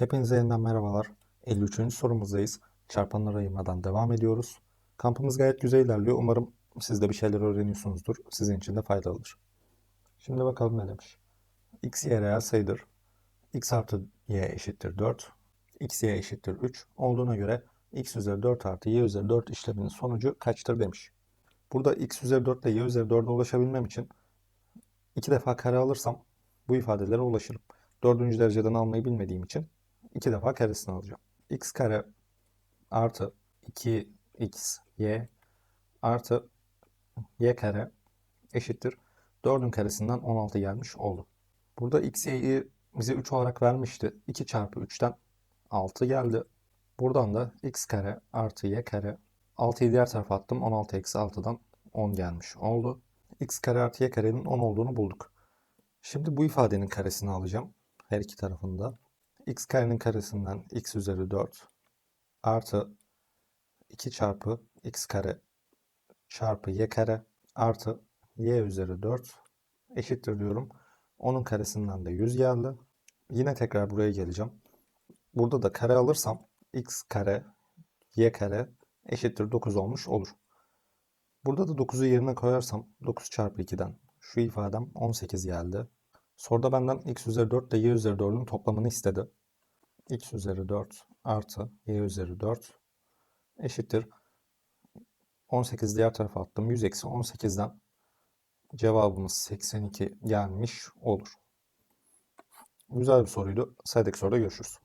Hepinize yeniden merhabalar. 53. sorumuzdayız. Çarpanları ayırmadan devam ediyoruz. Kampımız gayet güzel ilerliyor. Umarım siz de bir şeyler öğreniyorsunuzdur. Sizin için de faydalıdır. Şimdi bakalım ne demiş. x, y reel sayıdır. x artı y eşittir 4. x, y eşittir 3 olduğuna göre x üzeri 4 artı y üzeri 4 işleminin sonucu kaçtır demiş. Burada x üzeri 4 ile y üzeri 4'e ulaşabilmem için iki defa kare alırsam bu ifadelere ulaşırım. Dördüncü dereceden almayı bilmediğim için iki defa karesini alacağım. x kare artı 2x y artı y kare eşittir. 4'ün karesinden 16 gelmiş oldu. Burada x, y'yi bize 3 olarak vermişti. 2 çarpı 3'ten 6 geldi. Buradan da x kare artı y kare 6'yı diğer tarafa attım. 16 eksi 6'dan 10 gelmiş oldu. x kare artı y karenin 10 olduğunu bulduk. Şimdi bu ifadenin karesini alacağım. Her iki tarafında. X karenin karesinden x üzeri 4 artı 2 çarpı x kare çarpı y kare artı y üzeri 4 eşittir diyorum. Onun karesinden de 100 geldi. Yine tekrar buraya geleceğim. Burada da kare alırsam x kare y kare eşittir 9 olmuş olur. Burada da 9'u yerine koyarsam 9 çarpı 2'den şu ifadem 18 geldi. Soruda benden x üzeri 4 ile y üzeri 4'ün toplamını istedi. X üzeri 4 artı y üzeri 4 eşittir. 18 diğer tarafa attım. 100 eksi 18'den cevabımız 82 gelmiş olur. Güzel bir soruydu. Saydık soruda görüşürüz.